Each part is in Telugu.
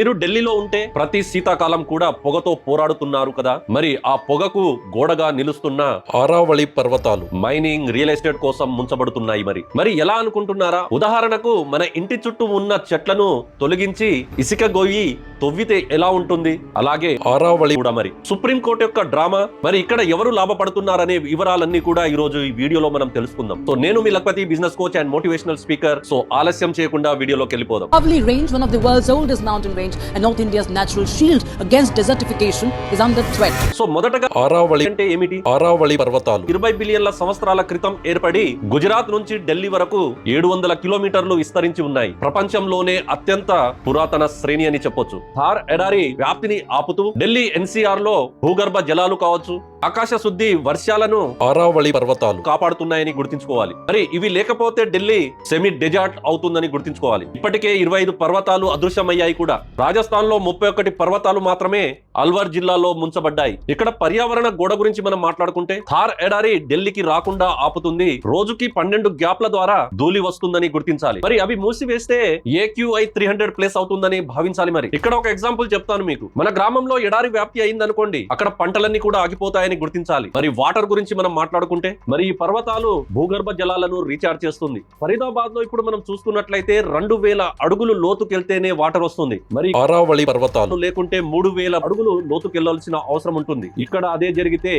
మీరు ఢిల్లీలో ఉంటే ప్రతి శీతాకాలం కూడా పొగతో పోరాడుతున్నారు కదా. మరి ఆ పొగకు గోడగా నిలుస్తున్న ఆరావళి పర్వతాలు మైనింగ్ రియల్ ఎస్టేట్ కోసం ముంచబడుతున్నాయి మరి. మరి ఎలా అనుకుంటున్నారా? ఉదాహరణకు మన ఇంటి చుట్టూ ఉన్న చెట్లను తొలగించి ఇసుక గొయ్యి తొవ్వితే ఎలా ఉంటుంది? అలాగే ఆరావళి కూడా మరి. సుప్రీంకోర్టు యొక్క డ్రామా? మరి ఇక్కడ ఎవరు లాభపడుతున్నారనే వివరాలన్నీ కూడా ఈ రోజు ఈ వీడియోలో మనం తెలుసుకుందాం. సో నేను మీ Lakhpati business coach and motivational speaker. So ఆలస్యం చేయకుండా వీడియోలోకి వెళ్ళిపోదాం. Range, and North India's natural shield against desertification, is under threat. So మొదటగా ఆరావళి అంటే ఏమిటి? ఆరావళి పర్వతాలు. ఇరవై బిలియన్ల సంవత్సరాల క్రితం ఏర్పడి గుజరాత్ నుంచి ఢిల్లీ వరకు ఏడు వందల కిలోమీటర్లు విస్తరించి ఉన్నాయి. ప్రపంచంలోనే అత్యంత పురాతన శ్రేణి అని చెప్పొచ్చు. థార్ ఎడారి వ్యాప్తిని ఆపుతూ ఢిల్లీ ఎన్సీఆర్లో భూగర్భ జలాలు కావచ్చు ఆకాశ శుద్ధి వర్షాలను ఆరావళి పర్వతాలు కాపాడుతున్నాయని గుర్తించుకోవాలి. మరి ఇవి లేకపోతే ఢిల్లీ సెమీ డెజార్ట్ అవుతుందని గుర్తించుకోవాలి. ఇప్పటికే ఇరవై ఐదు పర్వతాలు అదృశ్యమయ్యాయి కూడా. రాజస్థాన్లో ముప్పై ఒకటి పర్వతాలు మాత్రమే అల్వర్ జిల్లాలో ముంచబడ్డాయి. ఇక్కడ పర్యావరణ గోడ గురించి మనం మాట్లాడుకుంటే థార్ ఎడారి ఢిల్లీకి రాకుండా ఆపుతుంది. రోజుకి పన్నెండు గ్యాప్ల ద్వారా ధూళి వస్తుందని గుర్తించాలి. మరి అవి మూసివేస్తే ఏక్యూఐ త్రీ హండ్రెడ్ ప్లేస్ అవుతుందని భావించాలి మరి. ఇక్కడ ఒక ఎగ్జాంపుల్ చెప్తాను మీకు. మన గ్రామంలో ఎడారి వ్యాప్తి అయింది అనుకోండి అక్కడ పంటలన్నీ కూడా ఆగిపోతాయని గుర్తించాలి. మరి వాటర్ గురించి మనం మాట్లాడుకుంటే మరి ఈ పర్వతాలు భూగర్భ జలాలను రీఛార్జ్ చేస్తుంది. ఫరీదాబాద్లో ఇప్పుడు మనం చూసుకున్నట్లయితే రెండు వేల అడుగులు లోతుకెళ్తేనే వాటర్ వస్తుంది. మరి అరావళి పర్వతాలు లేకుంటే మూడు వేల అడుగులు లోతుకెళ్ళాల్సిన అవసరం ఉంటుంది. ఇక్కడ అదే జరిగితే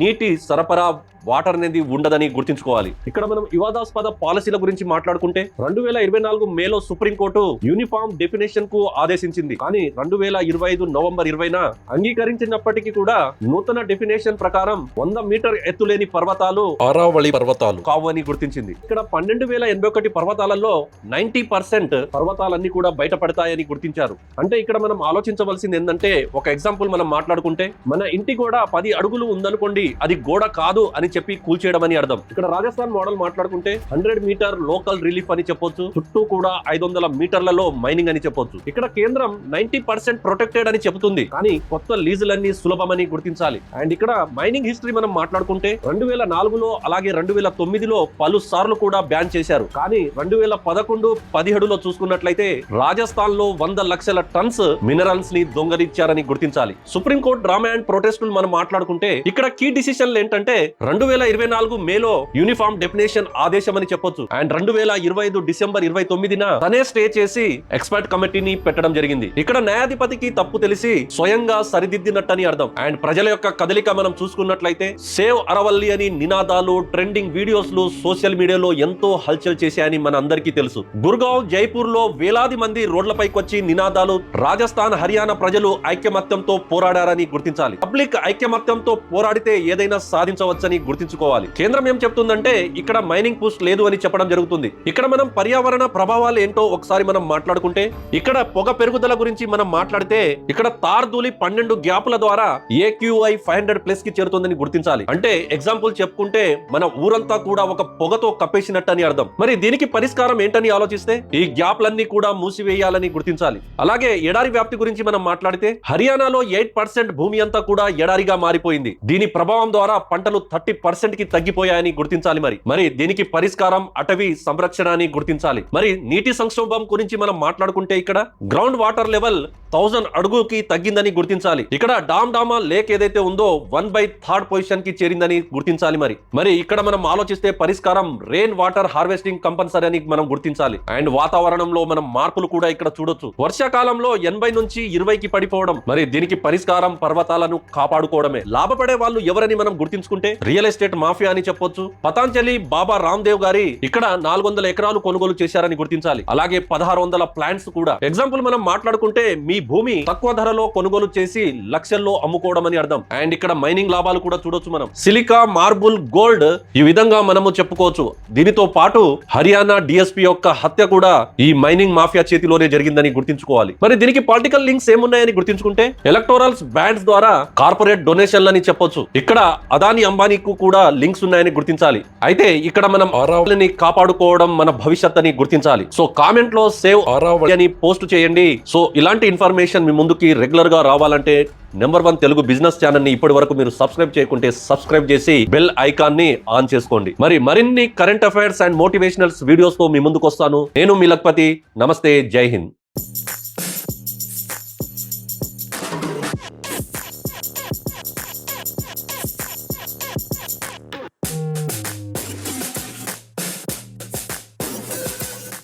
నీటి సరఫరా వాటర్ అనేది ఉండదని గుర్తించుకోవాలి. ఇక్కడ మనం వివాదాస్పద పాలసీల గురించి మాట్లాడుకుంటే రెండు వేల ఇరవై నాలుగు మేలో సుప్రీంకోర్టు యూనిఫామ్ డెఫినేషన్కు ఆదేశించింది. కానీ రెండు వేల ఇరవై ఐదు నవంబర్ ఇరవైన అంగీకరించినప్పటికీ కూడా నూతన డెఫినేషన్ ప్రకారం వంద మీటర్ ఎత్తులేని పర్వతాలు ఆరావళి పర్వతాలు. కావు అని గుర్తించింది. ఇక్కడ పన్నెండు వేల ఎనభై ఒకటి పర్వతాలలో నైన్టీ పర్సెంట్ పర్వతాలన్నీ కూడా బయటపడతాయని గుర్తించారు. అంటే ఇక్కడ మనం ఆలోచించవలసింది ఏంటంటే ఒక ఎగ్జాంపుల్ మనం మాట్లాడుకుంటే మన ఇంటి గోడ పది అడుగులు ఉందనుకోండి అది గోడ కాదు అని చెప్పి కూల్చేయడం అని అర్థం. ఇక్కడ రాజస్థాన్ మోడల్ మాట్లాడుకుంటే హండ్రెడ్ మీటర్ లోకల్ రిలీఫ్ అని చెప్పొచ్చు చుట్టూ కూడా ఐదు వందల మీటర్లలో మైనింగ్ అని చెప్పొచ్చు. ఇక్కడ కేంద్రం నైన్టీ పర్సెంట్ ప్రొటెక్టెడ్ అని చెబుతుంది. కానీ కొత్త లీజులన్నీ సులభమని గుర్తించాలి. అండ్ ఇక్కడ మైనింగ్ హిస్టరీ మనం మాట్లాడుకుంటే రెండు వేల నాలుగులో అలాగే రెండు వేల తొమ్మిదిలో పలు సార్లు కూడా బ్యాన్ చేశారు. కానీ రెండు వేల పదకొండు పదిహేడులో చూసుకున్నట్లయితే రాజస్థాన్లో వంద లక్షల టన్స్ మినరల్స్ని దొంగలించారని గుర్తించాలి. సుప్రీంకోర్టు డ్రామా అండ్ ప్రొటెస్టులు మనం మాట్లాడుకుంటే ఇక్కడ కీ డిసిషన్లు ఏంటంటే రెండు వేల ఇరవై నాలుగు మేలో యూనిఫామ్ డెఫినేషన్ ఆదేశం అని చెప్పొచ్చు. అండ్ రెండు వేల ఇరవై ఐదు డిసెంబర్ ఇరవై తొమ్మిదిన తనే స్టే చేసి ఎక్స్పర్ట్ కమిటీని పెట్టడం జరిగింది. ఇక్కడ న్యాయాధిపతికి తప్పు తెలిసి స్వయంగా సరిదిద్దినట్టని అర్థం. అండ్ ప్రజల యొక్క కదలిక మనం చూసుకున్నట్లయితే సేవ్ అరవల్లి అని నినాదాలు ట్రెండింగ్ వీడియోస్లు సోషల్ మీడియాలో ఎంతో హల్చల్ చేశాయని మన అందరికీ తెలుసు. గుర్గావ్ జైపూర్లో వేలాది మంది రోడ్లపైకి వచ్చి నినాదాలు రాజస్థాన్ హర్యానా ప్రజలు ఐక్యమత్యంతో పోరాడారని గుర్తించాలి. పబ్లిక్ ఐక్యమత్యంతో పోరాడితే ఏదైనా సాధించవచ్చని గుర్తించుకోవాలి. కేంద్రం ఏం చెప్తుందంటే ఇక్కడ మైనింగ్ పూస్ట్ లేదు అని చెప్పడం జరుగుతుంది. ఇక్కడ మనం పర్యావరణ ప్రభావాలు ఏంటో ఒకసారి మనం మాట్లాడుకుంటే ఇక్కడ పొగ పెరుగుదల గురించి మనం మాట్లాడితే ఇక్కడ తార్దూలి పన్నెండు గ్యాపుల ద్వారా ఏక్యూఐ ఫైవ్ హండ్రెడ్ ప్లస్కి చేరుతుందని గుర్తించాలి. అంటే ఎగ్జాంపుల్ చెప్పుకుంటే మన ఊరంతా కూడా ఒక పొగతో కప్పేసినట్టు అని అర్థం. మరి దీనికి పరిష్కారం ఏంటని ఆలోచిస్తే ఈ గ్యాప్లన్నీ కూడా మూసివేయాలని గుర్తించాలి. అలాగే ఎడారి వ్యాప్తి గురించి మనం మాట్లాడితే హర్యానాలో ఎయిట్ పర్సెంట్ భూమి అంతా కూడా ఎడారిగా మారిపోయింది. దీని ప్రభావం ద్వారా పంటలు థర్టీ పర్సెంట్కి తగ్గిపోయాయని గుర్తించాలి మరి. మరి దీనికి పరిష్కారం అటవీ సంరక్షణ అని గుర్తించాలి. మరి నీటి సంక్షోభం గురించి మనం మాట్లాడుకుంటే ఇక్కడ గ్రౌండ్ వాటర్ లెవెల్ థౌజండ్ అడుగుకి తగ్గిందని గుర్తించాలి. ఇక్కడ డామ్ డామా లేక్ ఏదైతే ఉందో వన్ బై థర్డ్ పొజిషన్కి చేరిందని గుర్తించాలి మరి. మరి ఇక్కడ మనం ఆలోచిస్తే పరిష్కారం రెయిన్ వాటర్ హార్వెస్టింగ్ కంపల్సరీ అని మనం గుర్తించాలి. అండ్ వాతావరణంలో మనం మార్పులు కూడా ఇక్కడ చూడొచ్చు. వర్షాకాలంలో ఎనభై నుంచి ఇరవైకి పడిపోవడం మరి దీనికి పరిష్కారం పర్వతాలను కాపాడుకోవడమే. లాభపడే వాళ్ళు ఎవరని మనం గుర్తించుకుంటే రియల్ ఎస్టేట్ మాఫియా అని చెప్పొచ్చు. పతాంజలి బాబా రామ్దేవ్ గారి ఇక్కడ నాలుగు వందల ఎకరాలు కొనుగోలు చేశారని గుర్తించాలి. అలాగే పదహారు వందల ప్లాంట్స్ కూడా. ఎగ్జాంపుల్ మనం మాట్లాడుకుంటే మీ భూమి తక్కువ ధరలో కొనుగోలు చేసి లక్షల్లో అమ్ముకోవడం అని అర్థం. అండ్ ఇక్కడ మైనింగ్ లాభాలు కూడా చూడొచ్చు మనం. సిలికా మార్బుల్ గోల్డ్ ఈ విధంగా మనము చెప్పుకోవచ్చు. దీనితో పాటు హర్యానా డిఎస్పీ యొక్క హత్య కూడా ఈ మైనింగ్ మాఫియా చేతిలోనే జరిగిందని గుర్తించుకోవాలి. మరి దీనికి పొలిటికల్ లింక్స్ ఏమున్నాయని గుర్తించుకుంటే ఎలక్టోరల్స్ బ్యాండ్స్ ద్వారా కార్పొరేట్ డొనేషన్లని చెప్పొచ్చు. ఇక్కడ అదాని అంబానీకు కూడా లింక్స్ ఉన్నాయని గుర్తించాలి. అయితే ఇక్కడ మనం అరావళిని కాపాడుకోవడం మన భవిష్యత్ అని గుర్తించాలి. సో కామెంట్లో సేవ్ అరావళి అని పోస్ట్ చేయండి. సో ఇలాంటి ఇన్ఫర్మేషన్ ఇన్ఫర్మేషన్ మీ ముందుకి రెగ్యులర్గా రావాలంటే నెంబర్ వన్ తెలుగు బిజినెస్ ఛానల్ని ఇప్పటి వరకు మీరు సబ్స్క్రైబ్ చేయకుంటే సబ్స్క్రైబ్ చేసి బెల్ ఐకాన్ని ఆన్ చేసుకోండి. మరి మరిన్ని కరెంట్ అఫైర్స్ అండ్ మోటివేషనల్స్ వీడియోస్తో మీ ముందుకు వస్తాను. నేను మీ లక్పతి. నమస్తే. జై హింద్.